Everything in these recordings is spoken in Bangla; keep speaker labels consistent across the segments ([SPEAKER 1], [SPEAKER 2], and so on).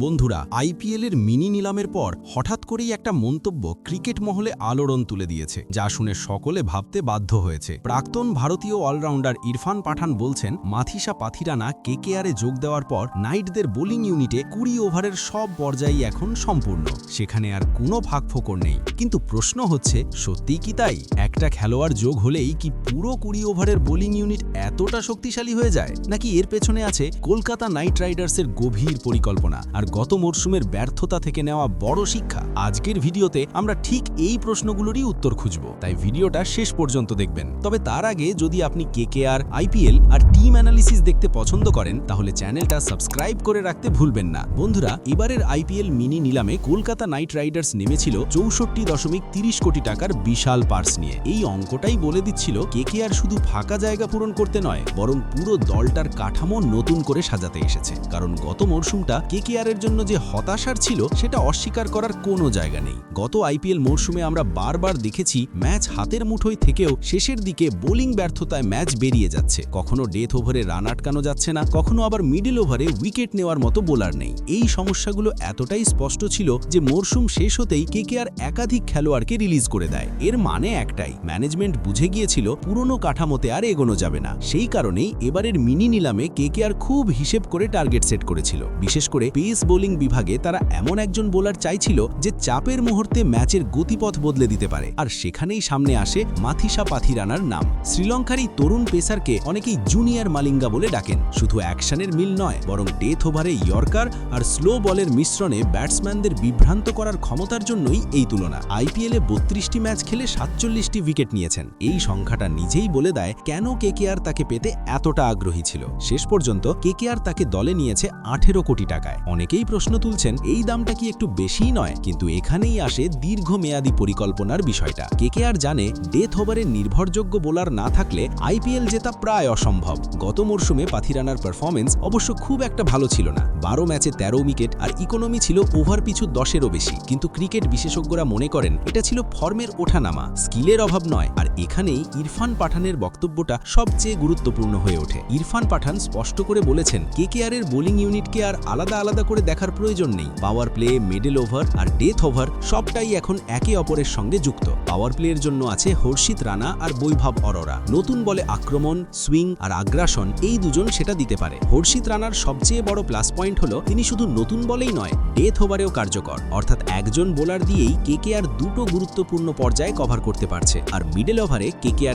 [SPEAKER 1] বন্ধুরা আইপিএল এর মিনি নিলামের পর হঠাৎ করেই একটা মন্তব্য ক্রিকেট মহলে আলোড়ন তুলে দিয়েছে, যা শুনে সকলে ভাবতে বাধ্য হয়েছে। প্রাক্তন ভারতীয় অলরাউন্ডার ইরফান পাঠান বলছেন, মাথিসা পাথিরানা কেকেআরে যোগ দেওয়ার পর নাইটদের বোলিং ইউনিটে কুড়ি ওভারের সব পর্যায়ই এখন সম্পূর্ণ। সেখানে আর কোনো ফাঁকফোকর নেই। কিন্তু প্রশ্ন হচ্ছে, সত্যিই কি তাই? একটা খেলোয়াড় যোগ হলেই কি পুরো কুড়ি ওভারের বোলিং ইউনিট এতটা শক্তিশালী হয়ে যায়? নাকি এর পেছনে আছে কলকাতা নাইট রাইডার্সের গভীর পরিকল্পনা? আর গত মরশুমের ব্যর্থতা থেকে নেওয়া বড় শিক্ষা। আজকের ভিডিওতে আমরা ঠিক এই প্রশ্নগুলোরই উত্তর খুঁজব। তাই ভিডিওটা শেষ পর্যন্ত দেখবেন। তবে তার আগে যদি আপনি কেকেআর, আইপিএল আর টিম অ্যানালিসিস দেখতে পছন্দ করেন, তাহলে চ্যানেলটা সাবস্ক্রাইব করে রাখতে ভুলবেন না। বন্ধুরা, এবারের আইপিএল মিনি নিলামে কলকাতা নাইট রাইডার্স নেমেছিল চৌষট্টি দশমিক তিরিশ কোটি টাকার বিশাল পার্স নিয়ে। এই অঙ্কটাই বলে দিচ্ছিল কেকেআর শুধু ফাঁকা জায়গা পূরণ করতে নয়, বরং পুরো দলটার কাঠামো নতুন করে সাজাতে এসেছে। কারণ গত মরশুমটা কেকেআর এর জন্য যে হতাশার ছিল, সেটা অস্বীকার করার কোনো জায়গা নেই। গত আইপিএল মরশুমে আমরা বারবার দেখেছি, ম্যাচ হাতের মুঠোয় থেকেও শেষের দিকে বোলিং ব্যর্থতায় ম্যাচ বেরিয়ে যাচ্ছে। কখনো ডেথ ওভারে রান আটকানো যাচ্ছে না, কখনো আবার মিডল ওভারে উইকেট নেওয়ার মতো বোলার নেই। এই সমস্যাগুলো এতটাই স্পষ্ট ছিল যে মরশুম শেষ হতেই কে কে কেকেআর একাধিক খেলোয়াড়কে রিলিজ করে দেয়। এর মানে একটাই ম্যানেজমেন্ট বুঝে গিয়েছিল, পুরনো কাঠামোতে আর এগোনো যাবে না। সেই কারণেই এবারের মিনি নিলামে কে কে কেকেআর খুব হিসেব করে টার্গেট সেট করেছিল। বিশেষ করে পেস বোলিং বিভাগে তারা এমন একজন বোলার চাইছিল যে চাপের মুহূর্তে ম্যাচের গতিপথ বদলে দিতে পারে। আর সেখানেই সামনে আসে মাথিসা পাথিরানার নাম। শ্রীলঙ্কার এই তরুণ পেসারকে অনেকেই জুনিয়র মালিঙ্গা বলে ডাকেন। শুধু অ্যাকশনের মিল নয়, বরং ডেথ ওভারে ইয়র্কার আর স্লো বলের মিশ্রণে ব্যাটসম্যানদের বিভ্রান্ত করার ক্ষমতার জন্যই এই তুলনা। আইপিএলে বত্রিশটি ম্যাচ খেলে সাতচল্লিশটি উইকেট নিয়েছেন। এই সংখ্যাটা নিজেই বলে দেয় কেন কেকেআর তাকে পেতে এতটা আগ্রহী ছিল। শেষ পর্যন্ত কেকেআর তাকে দলে নিয়েছে আঠেরো কোটি টাকায়। অনেকেই প্রশ্ন তুলছেন, এই দামটা কি একটু বেশিই নয়? কিন্তু এখানেই আসে দীর্ঘমেয়াদী পরিকল্পনার বিষয়টা। কেকেআর জানে, ডেথ ওভারের নির্ভরযোগ্য বোলার না থাকলে আইপিএল জেতা প্রায় অসম্ভব। গত মরশুমে পাথিরানার পারফরমেন্স অবশ্য খুব একটা ভালো ছিল না। বারো ম্যাচে ১৩ উইকেট আর ইকোনমি ছিল ওভার পিছু দশেরও বেশি। কিন্তু ক্রিকেট বিশেষজ্ঞরা মনে করেন, এটা ছিল ফর্মের ওঠানামা। স্কিলের অভাব নয়। আর এখানেই ইরফান পাঠানের বক্তব্যটা সবচেয়ে গুরুত্বপূর্ণ হয়ে ওঠে। ইরফান পাঠান স্পষ্ট করে বলেছেন কেকেআরের বোলিং ইউনিটকে আর আলাদা আলাদা করে দেখার প্রয়োজন নেই। পাওয়ার প্লে মিডল ওভার আর ডেথ ওভার সবটাই এখন একে অপরের সঙ্গে যুক্ত। পাওয়ার প্লের জন্য আছে হর্ষিত রানা আর বৈভব অরোরা। নতুন বলে আক্রমণ সুইং আর আগ্রাসন এই দুজন সেটা দিতে পারে। হর্ষিত রানার সবচেয়ে বড় প্লাস পয়েন্ট হলো তিনি শুধু নতুন বলেই নয় ডেথ ওভারেও কার্যকর। অর্থাৎ একজন বোলার দিয়েই কেকেআর দুটো গুরুত্বপূর্ণ পর্যায়ে কভার করতে পারছে। আর মিডল ওভারে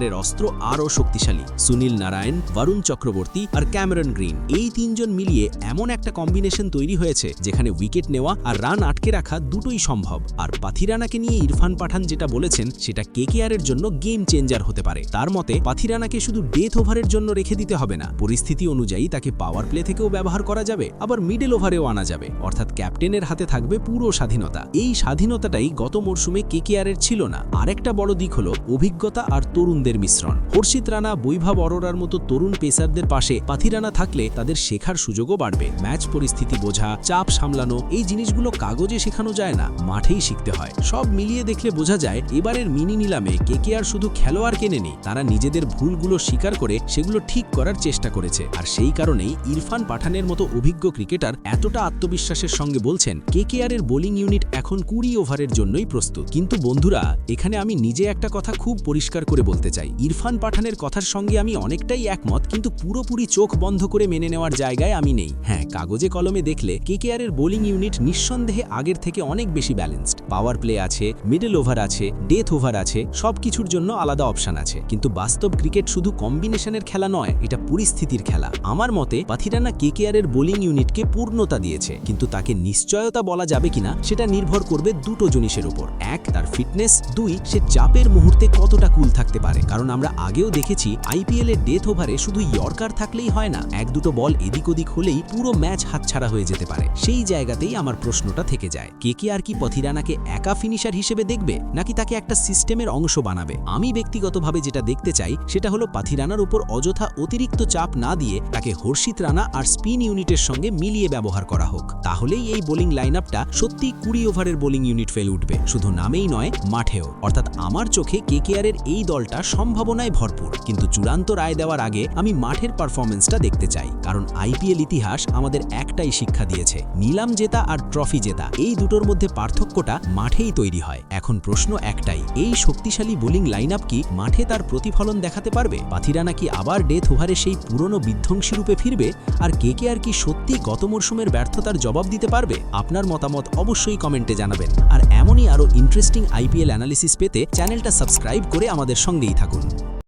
[SPEAKER 1] এর অস্ত্র আরও শক্তিশালী। সুনীল নারায়ণ বরুণ চক্রবর্তী আর ক্যামেরন গ্রিন এই তিনজন মিলিয়ে এমন একটা কম্বিনেশন তৈরি হয়েছে যেখানে উইকেট নেওয়া আর রান আটকে রাখা দুটোই সম্ভব। আর পাথিরানাকে নিয়ে ইরফান পাঠান যেটা বলেছেন, সেটা কেকেআর এর জন্য গেম চেঞ্জার হতে পারে। তার মতে, পাথিরানাকে শুধু ডেথ ওভারের জন্য রেখে দিতে হবে না। পরিস্থিতি অনুযায়ী তাকে পাওয়ার প্লে থেকেও ব্যবহার করা যাবে, আবার মিডল ওভারেও আনা যাবে। অর্থাৎ ক্যাপ্টেনের হাতে থাকবে পুরো স্বাধীনতা। এই স্বাধীনতাটাই গত মরশুমে কেকেআর এর ছিল না। আরেকটা বড় দিক হলো অভিজ্ঞতা আর তরুণদের মিশ্রণ। হর্ষিত রানা, বৈভব অরোরার মতো তরুণ পেসারদের পাশে পাথিরানা থাকলে তাদের শেখার সুযোগও বাড়বে। ম্যাচ পরিস্থিতি বোঝা চাপ সামলানো, এই জিনিসগুলো কাগজে শেখানো যায় না, মাঠেই শিখতে হয়। সব মিলিয়ে দেখলে বোঝা যায়, এবারের মিনি নিলামে কেকেআর শুধু খেলোয়াড় কেনেনি, তারা নিজেদের ভুলগুলো স্বীকার করে সেগুলো ঠিক করার চেষ্টা করেছে। আর সেই কারণেই ইরফান পাঠানের মতো অভিজ্ঞ ক্রিকেটার এতটা আত্মবিশ্বাসের সঙ্গে বলছেন, কে কেকেআর এর বোলিং ইউনিট এখন কুড়ি ওভারের জন্যই প্রস্তুত। কিন্তু বন্ধুরা, এখানে আমি নিজে একটা কথা খুব পরিষ্কার করে বলতে চাই। ইরফান পাঠানের কথার সঙ্গে আমি অনেকটাই একমত, কিন্তু পুরোপুরি চোখ বন্ধ করে মেনে নেওয়ার জায়গায় আমি নেই। হ্যাঁ কাগজে কলমে দেখলে কেকেআর এর বোলিং ইউনিট নিঃসন্দেহে আগের থেকে অনেক বেশি ব্যালেন্সড পাওয়ার প্লে আছে মিডল ওভার আছে ডেথ ওভার আছে সব কিছুর জন্য আলাদা অপশান আছে। কিন্তু বাস্তব ক্রিকেট শুধু কম্বিনেশনের খেলা নয়, এটা পরিস্থিতির খেলা। আমার মতে, পাথিরানা কেকেআর এর বোলিং ইউনিটকে পূর্ণতা দিয়েছে। কিন্তু তাকে নিশ্চয়তা বলা যাবে কিনা, সেটা নির্ভর করবে দুটো জিনিসের উপর। এক, তার ফিটনেস দুই, সে চাপের মুহূর্তে কতটা কুল থাকতে পারে। কারণ আমরা আগেও দেখেছি আইপিএল এর ডেথ ওভারে শুধু ইয়র্কার থাকলেই হয় না। এক দুটো বল এদিক ওদিক হলেই পুরো ম্যাচ হাতছাড়া হয়ে যেতে পারে। সেই জায়গাতেই আমার প্রশ্নটা থেকে যায়। কে কে আর কি পথিরানাকে একা ফিনিশার হিসেবে দেখবে, নাকি তাকে একটা সিস্টেমের অংশ বানাবে? আমি ব্যক্তিগতভাবে যেটা দেখতে চাই, সেটা হলো পাথিরানার উপর অযথা অতিরিক্ত চাপ না দিয়ে তাকে হর্ষিত রানা আর স্পিন ইউনিটের সঙ্গে মিলিয়ে ব্যবহার করা হোক। তাহলেই এই বোলিং লাইন আপটা সত্যি কুড়ি ওভারের বোলিং ইউনিট ফেল উঠবে। শুধু নামেই নয়, মাঠেও। অর্থাৎ আমার চোখে কেকেআরের এই দলটা সম্ভাবনায় ভরপুর। কিন্তু চূড়ান্ত রায় দেওয়ার আগে আমি মাঠের পারফরমেন্সটা দেখতে চাই। কারণ আইপিএল ইতিহাস আমাদের একটাই শিক্ষা দিয়েছে।
[SPEAKER 2] হয়েছে নিলাম জেতা আর ট্রফি জেতা। এই দুটোর মধ্যে পার্থক্যটা মাঠেই তৈরি হয়। এখন প্রশ্ন একটাই, এই শক্তিশালী বোলিং লাইন কি মাঠে তার প্রতিফলন দেখাতে পারবে? পাথিরা নাকি আবার ডেথ ওভারে সেই পুরনো বিধ্বংসী রূপে ফিরবে? আর কে কে আর কি সত্যি গত মরশুমের ব্যর্থতার জবাব দিতে পারবে? আপনার মতামত অবশ্যই কমেন্টে জানাবেন। আর এমনই আরও ইন্টারেস্টিং আইপিএল অ্যানালিসিস পেতে চ্যানেলটা সাবস্ক্রাইব করে আমাদের সঙ্গেই থাকুন।